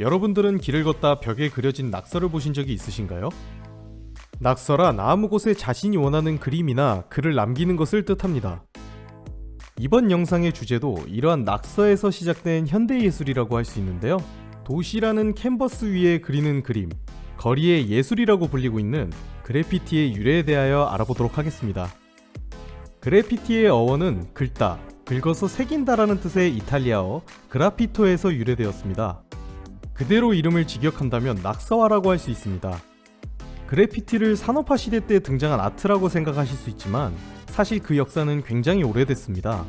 여러분들은 길을 걷다 벽에 그려진 낙서를 보신 적이 있으신가요? 낙서란 아무 곳에 자신이 원하는 그림이나 글을 남기는 것을 뜻합니다. 이번 영상의 주제도 이러한 낙서에서 시작된 현대예술이라고 할 수 있는데요. 도시라는 캔버스 위에 그리는 그림, 거리의 예술이라고 불리고 있는 그래피티의 유래에 대하여 알아보도록 하겠습니다. 그래피티의 어원은 긁다, 긁어서 새긴다라는 뜻의 이탈리아어 그라피토에서 유래되었습니다. 그대로 이름을 직역한다면 낙서화라고 할 수 있습니다. 그래피티를 산업화 시대 때 등장한 아트라고 생각하실 수 있지만 사실 그 역사는 굉장히 오래됐습니다.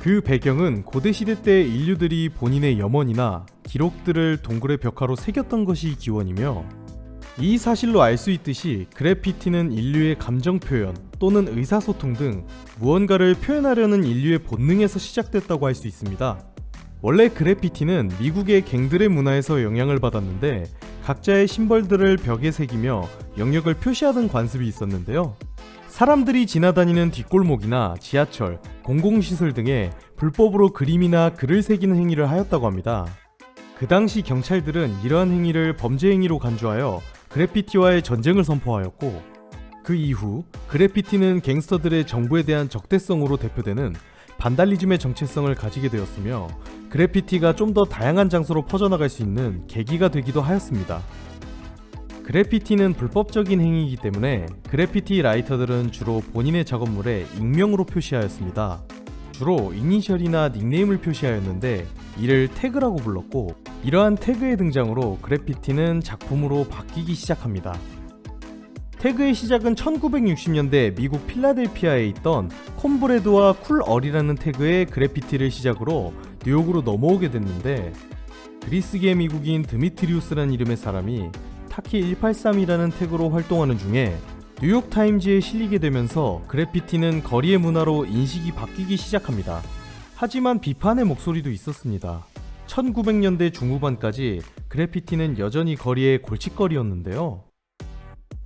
그 배경은 고대 시대 때 인류들이 본인의 염원이나 기록들을 동굴의 벽화로 새겼던 것이 기원이며 이 사실로 알 수 있듯이 그래피티는 인류의 감정 표현 또는 의사소통 등 무언가를 표현하려는 인류의 본능에서 시작됐다고 할 수 있습니다. 원래 그래피티는 미국의 갱들의 문화에서 영향을 받았는데 각자의 심벌들을 벽에 새기며 영역을 표시하던 관습이 있었는데요. 사람들이 지나다니는 뒷골목이나 지하철, 공공시설 등에 불법으로 그림이나 글을 새기는 행위를 하였다고 합니다. 그 당시 경찰들은 이러한 행위를 범죄 행위로 간주하여 그래피티와의 전쟁을 선포하였고 그 이후 그래피티는 갱스터들의 정부에 대한 적대성으로 대표되는 반달리즘의 정체성을 가지게 되었으며 그래피티가 좀 더 다양한 장소로 퍼져나갈 수 있는 계기가 되기도 하였습니다. 그래피티는 불법적인 행위이기 때문에 그래피티 라이터들은 주로 본인의 작업물에 익명으로 표시하였습니다. 주로 이니셜이나 닉네임을 표시하였는데 이를 태그라고 불렀고 이러한 태그의 등장으로 그래피티는 작품으로 바뀌기 시작합니다. 태그의 시작은 1960년대 미국 필라델피아에 있던 콤브레드와 쿨얼이라는 태그의 그래피티를 시작으로 뉴욕으로 넘어오게 됐는데 그리스계 미국인 드미트리우스라는 이름의 사람이 타키 183이라는 태그로 활동하는 중에 뉴욕타임즈에 실리게 되면서 그래피티는 거리의 문화로 인식이 바뀌기 시작합니다. 하지만 비판의 목소리도 있었습니다. 1900년대 중후반까지 그래피티는 여전히 거리의 골칫거리였는데요.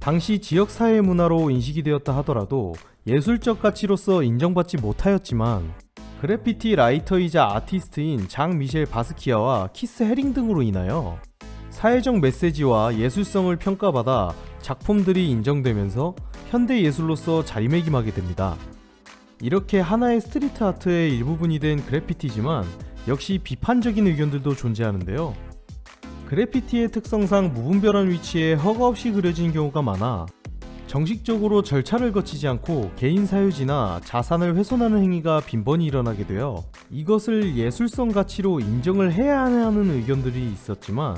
당시 지역 사회 문화로 인식이 되었다 하더라도 예술적 가치로서 인정받지 못하였지만 그래피티 라이터이자 아티스트인 장 미셸 바스키아와 키스 헤링 등으로 인하여 사회적 메시지와 예술성을 평가받아 작품들이 인정되면서 현대 예술로서 자리매김하게 됩니다. 이렇게 하나의 스트리트 아트의 일부분이 된 그래피티지만 역시 비판적인 의견들도 존재하는데요. 그래피티의 특성상 무분별한 위치에 허가 없이 그려진 경우가 많아 정식적으로 절차를 거치지 않고 개인 사유지나 자산을 훼손하는 행위가 빈번히 일어나게 되어 이것을 예술성 가치로 인정을 해야 하는 의견들이 있었지만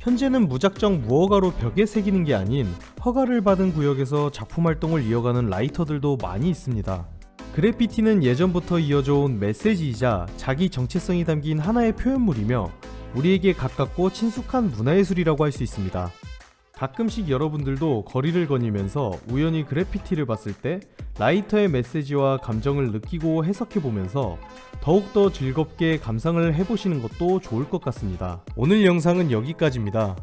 현재는 무작정 무허가로 벽에 새기는 게 아닌 허가를 받은 구역에서 작품 활동을 이어가는 라이터들도 많이 있습니다. 그래피티는 예전부터 이어져 온 메시지이자 자기 정체성이 담긴 하나의 표현물이며 우리에게 가깝고 친숙한 문화예술이라고 할 수 있습니다. 가끔씩 여러분들도 거리를 거니면서 우연히 그래피티를 봤을 때 라이터의 메시지와 감정을 느끼고 해석해 보면서 더욱더 즐겁게 감상을 해보시는 것도 좋을 것 같습니다. 오늘 영상은 여기까지입니다.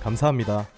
감사합니다.